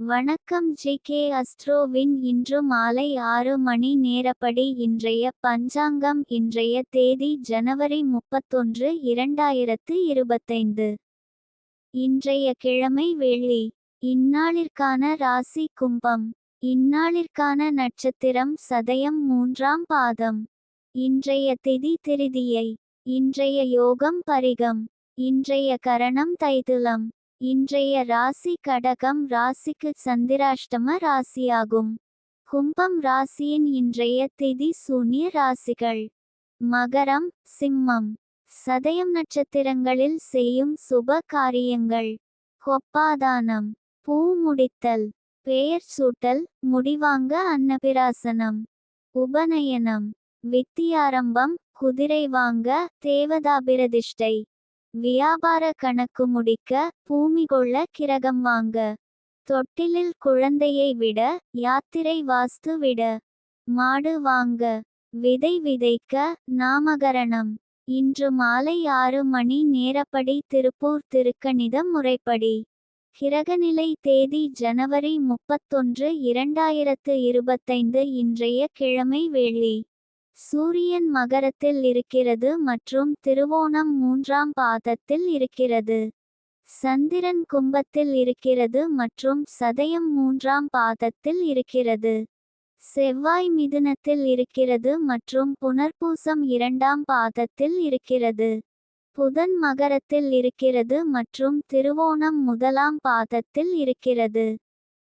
வணக்கம் G K அஸ்ட்ரோவின் இன்று மாலை ஆறு மணி நேரப்படி இன்றைய பஞ்சாங்கம் இன்றைய தேதி ஜனவரி முப்பத்தொன்று இரண்டாயிரத்து இருபத்தைந்து. இன்றைய கிழமை வெள்ளி. இந்நாளிற்கான ராசி கும்பம். இந்நாளிற்கான நட்சத்திரம் சதயம் மூன்றாம் பாதம். இன்றைய திதி திருதியை. இன்றைய யோகம் பரிகம். இன்றைய கரணம் தைதுலம். இன்றைய ராசி கடகம் ராசிக்கு சந்திராஷ்டம ராசியாகும். கும்பம் ராசியின் இன்றைய திதி சூன்ய ராசிகள். மகரம் சிம்மம். சதயம் நட்சத்திரங்களில் செய்யும் சுப காரியங்கள். கொப்பாதானம் பூ முடித்தல் பெயர் சூட்டல் முடிவாங்க அன்னபிராசனம். உபநயனம் வித்தியாரம்பம் குதிரை வாங்க தேவதாபிரதிஷ்டை. வியாபார கணக்கு முடிக்க பூமி கொள்ள கிரகம் வாங்க. தொட்டிலில் குழந்தையை விட யாத்திரை வாஸ்து விட. மாடு வாங்க. விதை விதைக்க நாமகரணம். இன்று மாலை ஆறு மணி நேரப்படி திருப்பூர் திருக்கணிதம் முறைப்படி. கிரகநிலை தேதி ஜனவரி முப்பத்தொன்று இரண்டாயிரத்து இருபத்தைந்து இன்றைய கிழமை வெள்ளி சூரியன் மகரத்தில் இருக்கிறது மற்றும் திருவோணம் மூன்றாம் பாதத்தில் இருக்கிறது. சந்திரன் கும்பத்தில் இருக்கிறது மற்றும் சதயம் மூன்றாம் பாதத்தில் இருக்கிறது. செவ்வாய் மிதுனத்தில் இருக்கிறது மற்றும் புனர்பூசம் இரண்டாம் பாதத்தில் இருக்கிறது. புதன் மகரத்தில் இருக்கிறது மற்றும் திருவோணம் முதலாம் பாதத்தில் இருக்கிறது.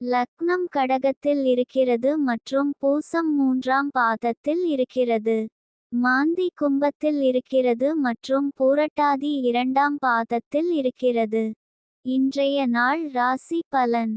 லக்னம் கடகத்தில் இருக்கிறது மற்றும் பூசம் மூன்றாம் பாதத்தில் இருக்கிறது. மாந்தி கும்பத்தில் இருக்கிறது மற்றும் பூரட்டாதி இரண்டாம் பாதத்தில் இருக்கிறது. இன்றைய நாள் ராசி பலன்.